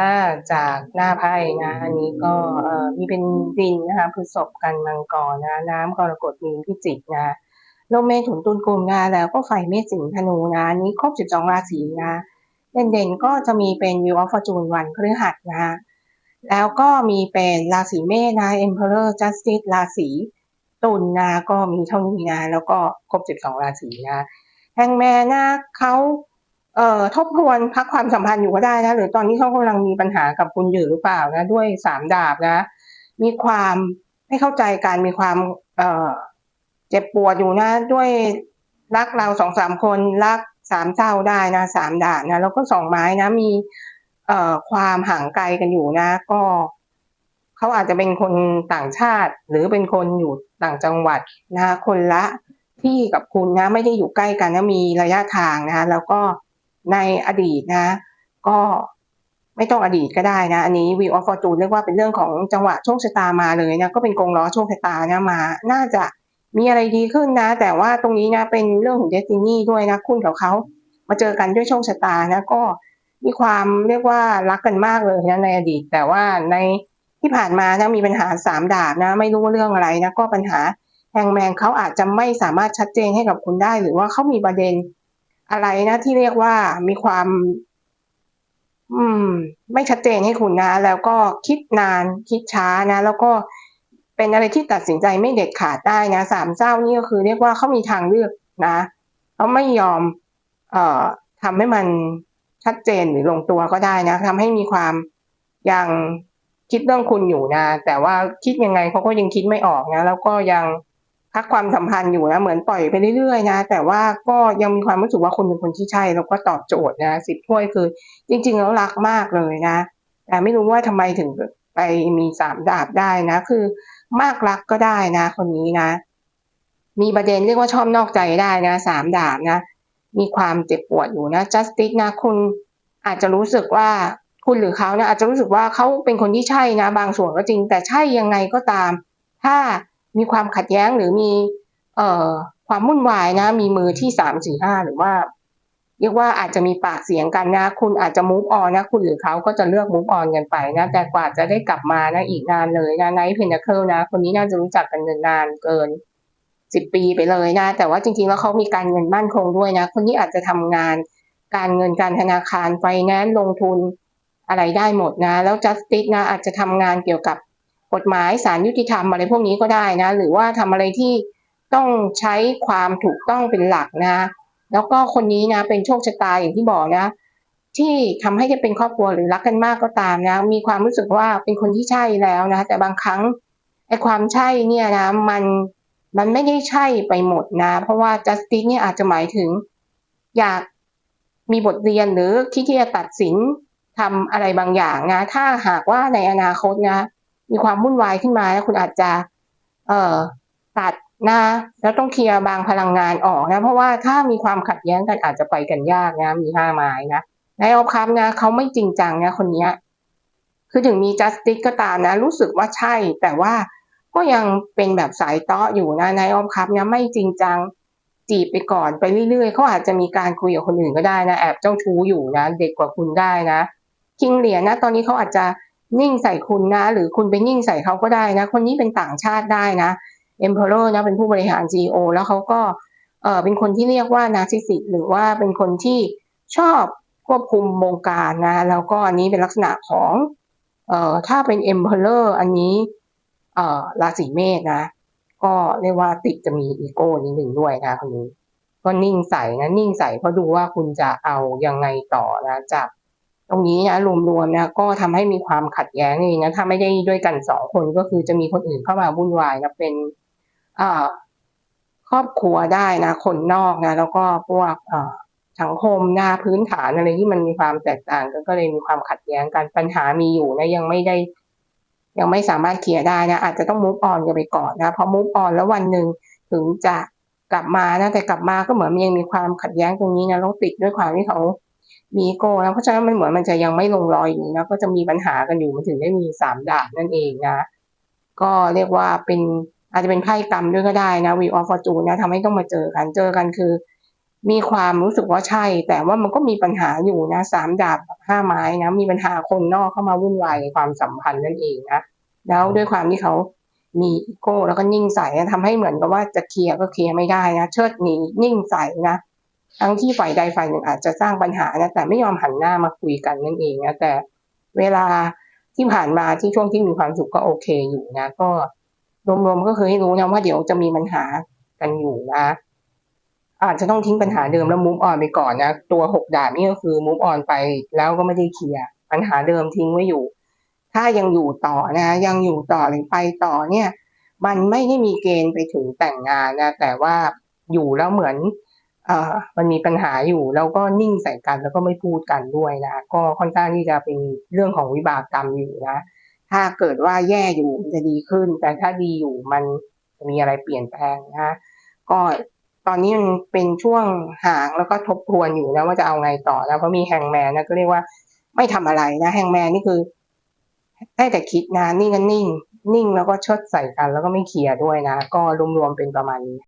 อ่าจากหน้าไพ่นะอันนี้ก็เอ่อมีเป็นดินนะคะพฤษภกันมังกรนะ น้ำกรกฎมีนพิจิกนะลมเมถุนตุลกุมนะแล้วก็ไฟเมษสิงธนูนะอันนี้ครบ 12 ราศีนะเด่นๆก็จะมีเป็น View of Fortune วันพฤหัสนะแล้วก็มีเป็นราศีเมษนะ Emperor Justice ราศีตุลนะก็มีเท่านี้นะแล้วก็ครบ 12 ราศีนะแฮงแมนนะเขา เอ่อทบทวนพักความสัมพันธ์อยู่ก็ได้นะหรือตอนนี้เขากำลังมีปัญหากับคุณอยู่หรือเปล่านะ ด้วยสามดาบนะ มีความไม่เข้าใจกันมีความ เอ่อ เจ็บปวดอยู่นะ ด้วยรักเราสองสามคนรักสามเศร้าได้นะสามดาบนะแล้วก็สองไม้นะ มี เอ่อความห่างไกลกันอยู่นะ ก็เขาอาจจะเป็นคนต่างชาติ หรือเป็นคนอยู่ต่างจังหวัดนะ คนละที่กับคุณนะ ไม่ได้อยู่ใกล้กันนะมีระยะทางนะแล้วก็ ในอดีตนะ ก็ไม่ต้องอดีตก็ได้นะ อันนี้ Wheel of Fortune เรียกว่าเป็นเรื่องของจังหวะโชคชะตามาเลยนะ ก็เป็นกงล้อโชคชะตานะมา น่าจะมีอะไรดีขึ้นนะ แต่ว่าตรงนี้นะเป็นเรื่องของ Destiny ด้วยนะคุณกับเขามาเจอกันด้วยโชคชะตานะก็มีความเรียกว่ารักกันมากเลยนะในอดีต แต่ว่าในที่ผ่านมานะมีปัญหาสามดาบนะ ไม่รู้เรื่องอะไรนะก็ปัญหาแฮงแมนเขาอาจจะไม่สามารถชัดเจนให้กับคุณได้ หรือว่าเขามีประเด็น อะไรนะที่เรียกว่ามีความ อืม ไม่ชัดเจนให้คุณนะ แล้วก็คิดนานคิดช้านะ แล้วก็เป็นอะไรที่ตัดสินใจไม่เด็ดขาดได้นะสามเจ้านี่ก็คือ เรียกว่าเขามีทางเลือกนะเขาไม่ยอม เอ่อทำให้มันชัดเจนหรือลงตัวก็ได้นะทำให้มีความยังคิดเรื่องคุณอยู่นะ แต่ว่าคิดยังไงเขาก็ยังคิดไม่ออกนะ แล้วก็ยัง พักความสัมพันธ์อยู่นะเหมือนปล่อยไปเรื่อยๆนะ แต่ว่าก็ยังมีความรู้สึกว่าคุณเป็นคนที่ใช่แล้วก็ตอบโจทย์นะสิบถ้วยคือ จริง ๆ แล้วรักมากเลยนะ แต่ไม่รู้ว่าทำไมถึงไปมีสามดาบได้นะ คือมากรักก็ได้นะ คนนี้นะ มีประเด็นเรียกว่าชอบนอกใจได้นะสามดาบนะ มีความเจ็บปวดอยู่นะ justice นะ คุณอาจจะรู้สึกว่าคุณหรือเขานะอาจจะรู้สึกว่าเขาเป็นคนที่ใช่นะ บางส่วนก็จริง แต่ใช่ยังไงก็ตาม ถ้า มีความขัดแย้งหรือมีเอ่อความวุ่นวายนะ มีมือที่สามสี่ห้าหรือว่า เรียกว่าอาจจะมีปากเสียงกันนะ คุณอาจจะมูฟออนนะ คุณหรือเขาก็จะเลือกมูฟออนกันไปนะ แต่กว่าจะได้กลับมานะอีกนานเลยนะไนท์เพนเคิลนะ คนนี้น่าจะรู้จักกันนานเกินสิบปีไปเลยนะ แต่ว่าจริงๆแล้วเขามีการเงินมั่นคงด้วยนะ คนนี้อาจจะทำงานการเงินการธนาคารไฟแนนซ์ลงทุนอะไรได้หมดนะ แล้วจัสติสนะอาจจะทำงานเกี่ยวกับ กฎหมายสารยุติธรรมอะไรพวกนี้ก็ได้นะ หรือว่าทำอะไรที่ต้องใช้ความถูกต้องเป็นหลักนะแล้วก็คนนี้นะเป็นโชคชะตาอย่างที่บอกนะ ที่ทำให้ได้เป็นครอบครัวหรือรักกันมากก็ตามนะ มีความรู้สึกว่าเป็นคนที่ใช่แล้วนะ แต่บางครั้งไอ้ความใช่เนี่ยนะ มันมันไม่ได้ใช่ไปหมดนะ เพราะว่า justice เนี่ยอาจจะหมายถึง อยากมีบทเรียนหรือที่ที่จะตัดสินทำอะไรบางอย่างนะ ถ้าหากว่าในอนาคตนะ มีความวุ่นวายขึ้นมาแล้วคุณอาจจะ เอ่อตัดนะ แล้วต้องเคลียร์บางพลังงานออกนะ เพราะว่าถ้ามีความขัดแย้งกันอาจจะไปกันยากนะมีห้าไม้นะในออฟคัพนะเขาไม่จริงจังนะคนนี้คือถึงมี justice ก็ตามนะ รู้สึกว่าใช่ แต่ว่าก็ยังเป็นแบบสายเตาะอยู่นะในออมคัพเนี่ยไม่จริงจังจีบไปก่อนไปเรื่อยๆเขาอาจจะมีการคุยกับคนอื่นก็ได้นะแอบเจ้าชู้อยู่นะเด็กกว่าคุณได้นะคิงเหรียญนะ ตอนนี้เขาอาจจะ นิ่งใส่คุณนะ หรือคุณไปนิ่งใส่เขาก็ได้นะ คนนี้เป็นต่างชาติได้นะเอ็มเพอร์นะเป็นผู้บริหาร CEO แล้วเขาก็เออเป็นคนที่เรียกว่านาซิสิหรือว่าเป็นคนที่ชอบควบคุมวงการนะ แล้วก็อันนี้เป็นลักษณะของเอ่อถ้าเป็นเอ็มเพอร์อันนี้เอ่อราศีเมษนะ ก็เรียกว่าติดจะมีอีโก้นิดหนึ่งด้วยนะคนนี้ ก็นิ่งใส่นะนิ่งใส่เพราะดูว่าคุณจะเอายังไงต่อนะจาก ตรงนี้นะรวมๆนะก็ทำให้มีความขัดแย้งนี่นะถ้าไม่ได้ด้วยกันสองคนก็คือจะมีคนอื่นเข้ามาวุ่นวายนะเป็นครอบครัวได้นะคนนอกนะแล้วก็พวกสังคมหนะพื้นฐานอะไรที่มันมีความแตกต่างกันก็เลยมีความขัดแย้งกันปัญหามีอยู่นะยังไม่ได้ ยังไม่สามารถเคลียร์ได้นะอาจจะต้องมุฟออนกันไปก่อนนะพอมุฟออนแล้ววันหนึ่งถึงจะกลับมานะแต่กลับมาก็เหมือนมันยังมีความขัดแย้งตรงนี้นะต้องติดด้วยความที่เขา มีโก้นะเพราะฉะนั้นมันเหมือนมันจะยังไม่ลงรอยอยู่นะก็จะมีปัญหากันอยู่มันถึงได้มีสามดาบนั่นเองนะก็เรียกว่าเป็นอาจจะเป็นไพ่กรรมด้วยก็ได้นะวีออฟฟอร์จูนนะทำให้ต้องมาเจอกันเจอกันคือ มีความรู้สึกว่าใช่ แต่ว่ามันก็มีปัญหาอยู่นะสามดาบกับห้าไม้นะมีปัญหาคนนอกเข้ามาวุ่นวายในความสัมพันธ์นั่นเองนะแล้วด้วยความที่เขามีอีโก้แล้วก็นิ่งใส่นะทำให้เหมือนกับว่าจะเคลียร์ก็เคลียร์ไม่ได้นะเชิดหนีนิ่งใส่นะ ทั้งที่ฝ่ายใดฝ่ายหนึ่งอาจจะสร้างปัญหานะแต่ไม่ยอมหันหน้ามาคุยกันนั่นเองนะแต่เวลาที่ผ่านมาที่ช่วงที่มีความสุขก็โอเคอยู่นะ ก็รวมๆก็คือให้รู้นะว่าเดี๋ยวจะมีปัญหากันอยู่นะ อาจจะต้องทิ้งปัญหาเดิมแล้วมูฟออนไปก่อนนะตัวหกดาบนี่ก็คือมูฟออนไปแล้วก็ไม่ได้เคลียร์ปัญหาเดิมทิ้งไว้อยู่ ถ้ายังอยู่ต่อนะ ยังอยู่ต่อหรือไปต่อเนี่ย มันไม่ได้มีเกณฑ์ไปถึงแต่งงานนะแต่ว่าอยู่แล้วเหมือน มันมีปัญหาอยู่แล้วก็นิ่งใส่กันแล้วก็ไม่พูดกันด้วยนะก็ค่อนข้างที่จะเป็นเรื่องของวิบากกรรมอยู่นะ ถ้าเกิดว่าแย่อยู่มันจะดีขึ้น แต่ถ้าดีอยู่มันจะมีอะไรเปลี่ยนแปลงนะก็ตอนนี้มันเป็นช่วงห่างแล้วก็ทบทวนอยู่นะว่าจะเอาไงต่อแล้วเพราะมีแฮงแมนนะก็เรียกว่าไม่ทำอะไรนะแฮงแมนนี่คือได้แต่คิดนะนิ่งก็นิ่ง นิ่งแล้วก็ชดใส่กัน แล้วก็ไม่เคลียร์ด้วยนะ ก็รวมๆเป็นประมาณนี้